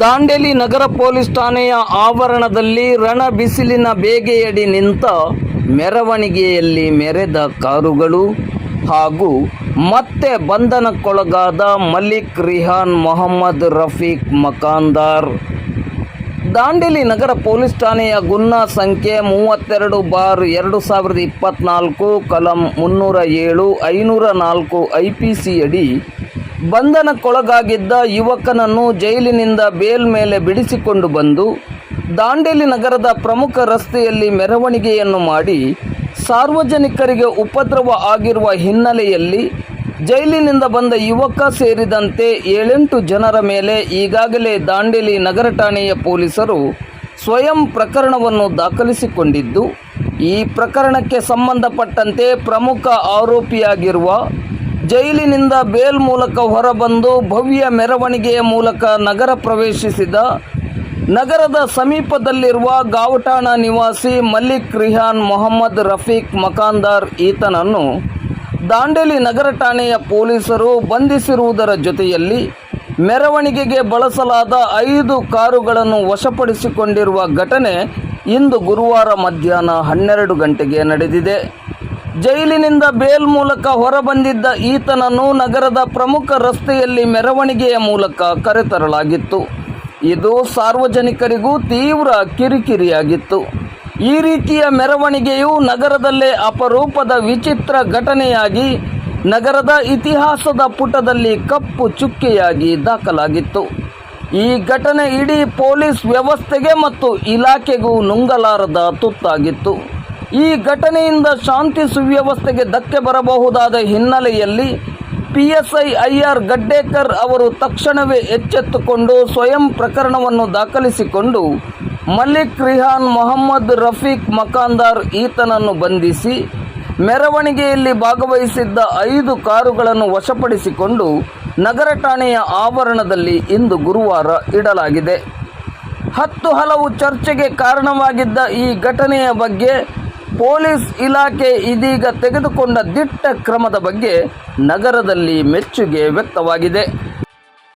ದಾಂಡೇಲಿ ನಗರ ಪೊಲೀಸ್ ಠಾಣೆಯ ಆವರಣದಲ್ಲಿ ರಣ ಬಿಸಿಲಿನ ಬೇಗೆಯಡಿ ನಿಂತ ಮೆರವಣಿಗೆಯಲ್ಲಿ ಮೆರೆದ ಕಾರುಗಳು ಹಾಗೂ ಮತ್ತೆ ಬಂಧನಕ್ಕೊಳಗಾದ ಮಲಿಕ್ ರಿಹಾನ್ ಮೊಹಮ್ಮದ್ ರಫೀಕ್ ಮಕಾಂದಾರ್. ದಾಂಡೇಲಿ ನಗರ ಪೊಲೀಸ್ ಠಾಣೆಯ ಗುನ್ನಾ ಸಂಖ್ಯೆ ಮೂವತ್ತೆರಡು ಬಾರ್ ಎರಡು ಸಾವಿರದ ಇಪ್ಪತ್ನಾಲ್ಕು, ಕಲಂ ಮುನ್ನೂರ ಏಳು, ಐನೂರ ನಾಲ್ಕು, ಐ ಪಿ ಸಿ ಅಡಿ ಬಂಧನಕ್ಕೊಳಗಾಗಿದ್ದ ಯುವಕನನ್ನು ಜೈಲಿನಿಂದ ಬೇಲ್ ಮೇಲೆ ಬಿಡಿಸಿಕೊಂಡು ಬಂದು ದಾಂಡೇಲಿ ನಗರದ ಪ್ರಮುಖ ರಸ್ತೆಯಲ್ಲಿ ಮೆರವಣಿಗೆಯನ್ನು ಮಾಡಿ ಸಾರ್ವಜನಿಕರಿಗೆ ಉಪದ್ರವ ಆಗಿರುವ ಹಿನ್ನೆಲೆಯಲ್ಲಿ ಜೈಲಿನಿಂದ ಬಂದ ಯುವಕ ಸೇರಿದಂತೆ ಏಳೆಂಟು ಜನರ ಮೇಲೆ ಈಗಾಗಲೇ ದಾಂಡೇಲಿ ನಗರ ಠಾಣೆಯ ಪೊಲೀಸರು ಸ್ವಯಂ ಪ್ರಕರಣವನ್ನು ದಾಖಲಿಸಿಕೊಂಡಿದ್ದು, ಈ ಪ್ರಕರಣಕ್ಕೆ ಸಂಬಂಧಪಟ್ಟಂತೆ ಪ್ರಮುಖ ಆರೋಪಿಯಾಗಿರುವ ಜೈಲಿನಿಂದ ಬೇಲ್ ಮೂಲಕ ಹೊರಬಂದು ಭವ್ಯ ಮೆರವಣಿಗೆಯ ಮೂಲಕ ನಗರ ಪ್ರವೇಶಿಸಿದ ನಗರದ ಸಮೀಪದಲ್ಲಿರುವ ಗಾವಟಾಣ ನಿವಾಸಿ ಮಲ್ಲಿಕ್ ರಿಹಾನ್ ಮೊಹಮ್ಮದ್ ರಫೀಕ್ ಮಕಾಂದಾರ್ ಈತನನ್ನು ದಾಂಡೇಲಿ ನಗರ ಠಾಣೆಯ ಪೊಲೀಸರು ಬಂಧಿಸಿರುವುದರ ಜೊತೆಯಲ್ಲಿ ಮೆರವಣಿಗೆಗೆ ಬಳಸಲಾದ ಐದು ಕಾರುಗಳನ್ನು ವಶಪಡಿಸಿಕೊಂಡಿರುವ ಘಟನೆ ಇಂದು ಗುರುವಾರ ಮಧ್ಯಾಹ್ನ ಹನ್ನೆರಡು ಗಂಟೆಗೆ ನಡೆದಿದೆ. ಜೈಲಿನಿಂದ ಬೇಲ್ ಮೂಲಕ ಹೊರಬಂದಿದ್ದ ಈತನನ್ನು ನಗರದ ಪ್ರಮುಖ ರಸ್ತೆಯಲ್ಲಿ ಮೆರವಣಿಗೆಯ ಮೂಲಕ ಕರೆತರಲಾಗಿತ್ತು. ಇದು ಸಾರ್ವಜನಿಕರಿಗೂ ತೀವ್ರ ಕಿರಿಕಿರಿಯಾಗಿತ್ತು. ಈ ರೀತಿಯ ಮೆರವಣಿಗೆಯು ನಗರದಲ್ಲೇ ಅಪರೂಪದ ವಿಚಿತ್ರ ಘಟನೆಯಾಗಿ ನಗರದ ಇತಿಹಾಸದ ಪುಟದಲ್ಲಿ ಕಪ್ಪು ಚುಕ್ಕೆಯಾಗಿ ದಾಖಲಾಗಿತ್ತು. ಈ ಘಟನೆ ಇಡೀ ಪೊಲೀಸ್ ವ್ಯವಸ್ಥೆಗೆ ಮತ್ತು ಇಲಾಖೆಗೂ ನುಂಗಲಾರದ ತುತ್ತಾಗಿತ್ತು. ಈ ಘಟನೆಯಿಂದ ಶಾಂತಿ ಸುವ್ಯವಸ್ಥೆಗೆ ಧಕ್ಕೆ ಬರಬಹುದಾದ ಹಿನ್ನೆಲೆಯಲ್ಲಿ P S I I R Gaddekar ಅವರು ತಕ್ಷಣವೇ ಎಚ್ಚೆತ್ತುಕೊಂಡು ಸ್ವಯಂ ಪ್ರಕರಣವನ್ನು ದಾಖಲಿಸಿಕೊಂಡು ಮಲ್ಲಿಕ್ ರಿಹಾನ್ ಮೊಹಮ್ಮದ್ ರಫೀಕ್ ಮಕಾಂದಾರ್ ಈತನನ್ನು ಬಂಧಿಸಿ ಮೆರವಣಿಗೆಯಲ್ಲಿ ಭಾಗವಹಿಸಿದ್ದ ಐದು ಕಾರುಗಳನ್ನು ವಶಪಡಿಸಿಕೊಂಡು ನಗರ ಠಾಣೆಯ ಆವರಣದಲ್ಲಿ ಇಂದು ಗುರುವಾರ ಇಡಲಾಗಿದೆ. ಹತ್ತು ಹಲವು ಚರ್ಚೆಗೆ ಕಾರಣವಾಗಿದ್ದ ಈ ಘಟನೆಯ ಬಗ್ಗೆ ಪೊಲೀಸ್ ಇಲಾಖೆ ಇದೀಗ ತೆಗೆದುಕೊಂಡ ದಿಟ್ಟ ಕ್ರಮದ ಬಗ್ಗೆ ನಗರದಲ್ಲಿ ಮೆಚ್ಚುಗೆ ವ್ಯಕ್ತವಾಗಿದೆ.